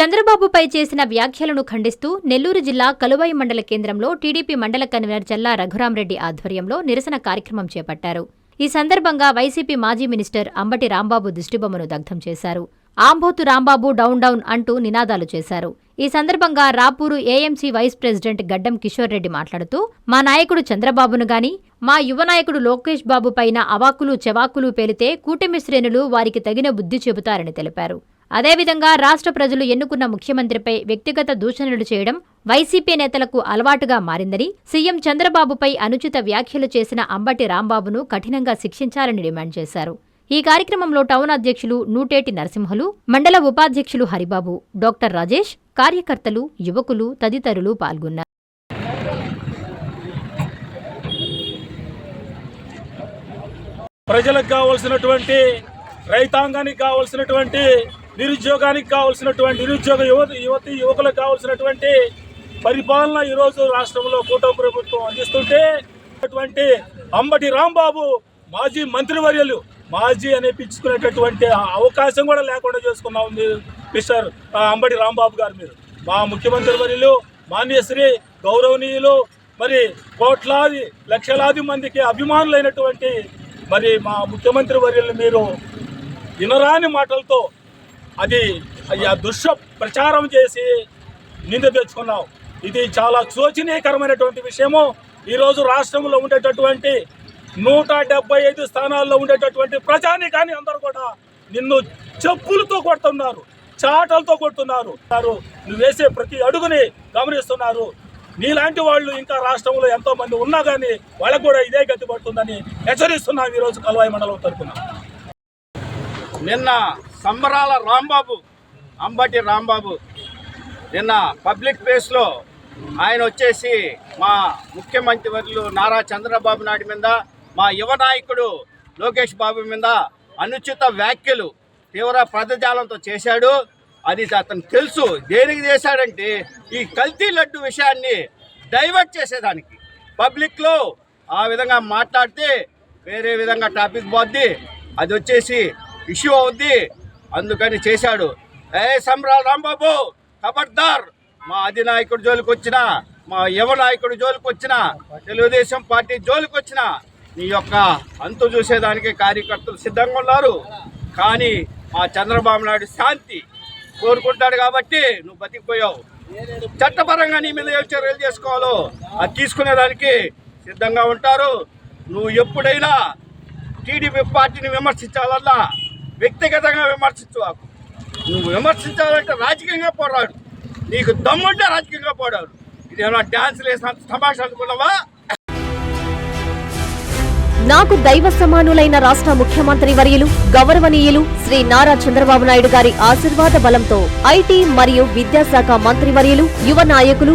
చంద్రబాబుపై చేసిన వ్యాఖ్యలను ఖండిస్తూ నెల్లూరు జిల్లా కలువాయి మండల కేంద్రంలో టీడీపీ మండల కన్వీనర్ జల్లా రఘురాంరెడ్డి ఆధ్వర్యంలో నిరసన కార్యక్రమం చేపట్టారు. ఈ సందర్భంగా వైసీపీ మాజీ మినిస్టర్ అంబటి రాంబాబు దిష్టిబొమ్మను దగ్ధం చేశారు. ఆంబోతు రాంబాబు డౌన్ డౌన్ అంటూ నినాదాలు చేశారు. ఈ సందర్భంగా రాపూరు ఏఎంసీ వైస్ ప్రెసిడెంట్ గడ్డం కిషోర్ రెడ్డి మాట్లాడుతూ మా నాయకుడు చంద్రబాబును గాని మా యువ నాయకుడు లోకేష్ బాబు పైన అవాకులు చెవాకులు పేలితే కూటమి శ్రేణులు వారికి తగిన బుద్ధి చెబుతారని తెలిపారు. అదేవిధంగా రాష్ట్ర ప్రజలు ఎన్నుకున్న ముఖ్యమంత్రిపై వ్యక్తిగత దూషణలు చేయడం వైసీపీ నేతలకు అలవాటుగా మారిందని సీఎం చంద్రబాబుపై అనుచిత వ్యాఖ్యలు చేసిన అంబటి రాంబాబును కఠినంగా శిక్షించాలని డిమాండ్ చేశారు. ఈ కార్యక్రమంలో టౌన్ అధ్యక్షులు నూటేటి నరసింహులు మండల ఉపాధ్యక్షులు హరిబాబు డాక్టర్ రాజేష్ కార్యకర్తలు యువకులు తదితరులు పాల్గొన్నారు. ప్రజలకు కావాల్సినటువంటి రైతాంగానికి కావాల్సినటువంటి నిరుద్యోగానికి కావాల్సినటువంటి నిరుద్యోగ యువత యువతి యువకులకు కావాల్సినటువంటి పరిపాలన ఈరోజు రాష్ట్రంలో కూటమి ప్రభుత్వం అందిస్తుంటే అటువంటి అంబటి రాంబాబు మాజీ మంత్రివర్యులు మాజీ అనిపించుకునేటటువంటి అవకాశం కూడా లేకుండా చేసుకున్నా ఉంది మిస్టర్ అంబటి రాంబాబు గారు మీరు. మా ముఖ్యమంత్రి వర్యులు మాన్యశ్రీ గౌరవనీయులు మరి కోట్లాది లక్షలాది మందికి అభిమానులైనటువంటి మరి మా ముఖ్యమంత్రి వర్యులు మీరు వినరాని మాటలతో అది అది ఆ దుష్ట ప్రచారం చేసి నింద తెచ్చుకున్నావు. ఇది చాలా శోచనీయకరమైనటువంటి విషయము. ఈరోజు రాష్ట్రంలో ఉండేటటువంటి నూట డెబ్బై ఐదు స్థానాల్లో ఉండేటటువంటి ప్రజాని కానీ అందరూ కూడా నిన్ను చెప్పులతో కొడుతున్నారు చాటలతో కొడుతున్నారు. వారు నువ్వు వేసే ప్రతి అడుగుని గమనిస్తున్నారు. నీలాంటి వాళ్ళు ఇంకా రాష్ట్రంలో ఎంతో మంది ఉన్నా కానీ వాళ్ళకు కూడా ఇదే గతి పడుతుందని హెచ్చరిస్తున్నాం ఈరోజు కలవాయి మండలం తరఫున నిన్న సంబరాల రాంబాబు అంబటి రాంబాబు. నిన్న పబ్లిక్ ప్లేస్లో ఆయన వచ్చేసి మా ముఖ్యమంత్రి వర్యులు నారా చంద్రబాబు నాయుడు మీద మా యువ నాయకుడు లోకేష్ బాబు మీద అనుచిత వ్యాఖ్యలు తీవ్ర పదజాలంతో చేశాడు. అది అతను తెలుసు. దేనికి చేశాడంటే ఈ కల్తీ లడ్డు విషయాన్ని డైవర్ట్ చేసేదానికి. పబ్లిక్లో ఆ విధంగా మాట్లాడితే వేరే విధంగా టాపిక్ పోద్ది. అది వచ్చేసి ఇష్యూ అవుద్ది. అందుకని చేశాడు. ఏ సంబరాల రాంబాబు ఖబర్దార్ మా అధినాయకుడు జోలికి వచ్చిన మా యువ నాయకుడు జోలికి వచ్చిన తెలుగుదేశం పార్టీ జోలికి వచ్చిన నీ యొక్క అంతు చూసేదానికి కార్యకర్తలు సిద్ధంగా ఉన్నారు. కానీ మా చంద్రబాబు నాయుడు శాంతి కోరుకుంటాడు కాబట్టి నువ్వు బతికిపోయావు. చట్టపరంగా నీ మీద ఏ చర్యలు చేసుకోవాలో అది తీసుకునేదానికి సిద్ధంగా ఉంటారు. నువ్వు ఎప్పుడైనా టీడీపీ పార్టీని విమర్శించాలన్నా వ్యక్తిగతంగా విమర్శించు నువ్వు విమర్శించాలంటే రాజకీయంగా పోరాడు. నీకు దమ్ముంటే రాజకీయంగా పోరాడు. ఇది ఏమైనా డ్యాన్స్ వేసినంత తమాషా అనుకున్నావా? నాకు దైవ సమానులైన రాష్ట్ర ముఖ్యమంత్రి వర్యులు గౌరవనీయులు శ్రీ నారా చంద్రబాబు నాయుడు గారి ఆశీర్వాద బలంతో ఐటీ మరియు విద్యాశాఖ మంత్రి వర్యులు యువ నాయకులు